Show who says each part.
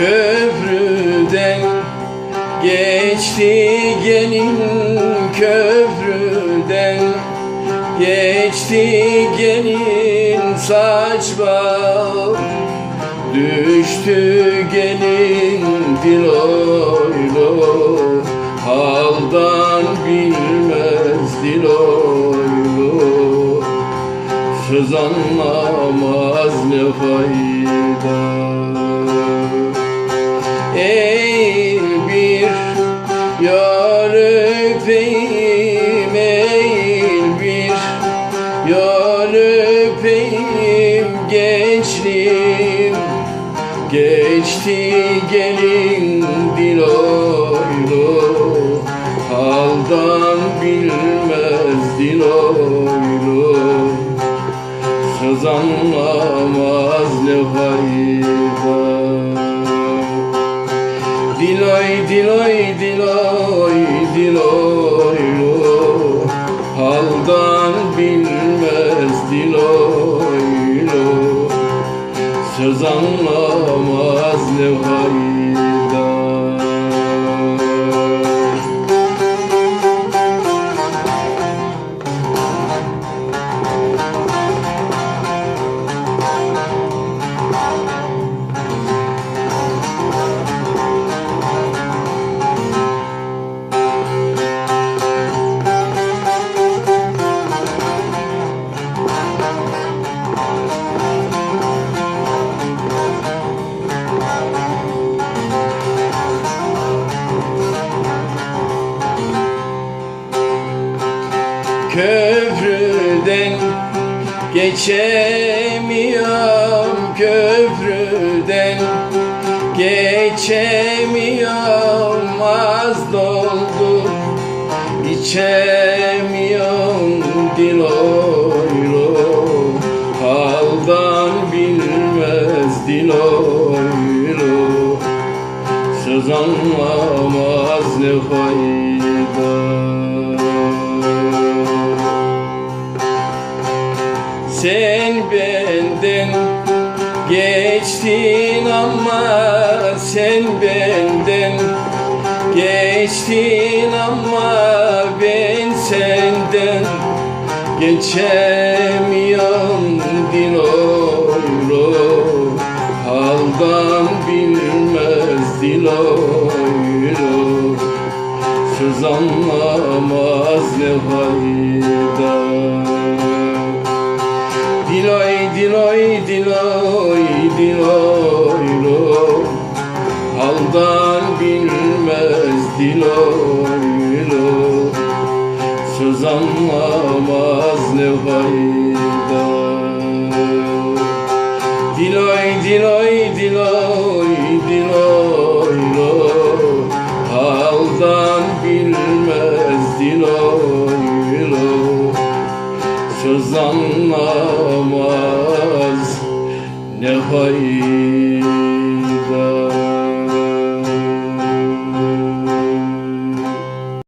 Speaker 1: Köprüden geçti gelin köprüden. Geçti gelin saç bağ Düştü gelin diloylo Haldan bilmez diloylo Söz anlamaz ne fayda Eğil bir yar öpeyim Eğil bir yar öpeyim Gençliğim. Geçti gelin diloylo Haldan bilmez diloylo Söz anlamaz Diloy diloy diloy diloy lo. Haldan bilmez diloy lo. Söz anlamaz ne Köprüden geçemiyorum köprüden Geçemiyorum. Az doldu içemiyorum. Diloylo Haldan bilmez diloylo Söz anlamaz ne fayda Sen benden geçtin ama sen benden geçtin ama ben senden geçemiyorum diloylo haldan bilmez diloylo söz anlamaz ne fayda Diloy diloy diloy diloy lo Haldan bilmez diloy lo Söz anlamaz ne fayda 年华易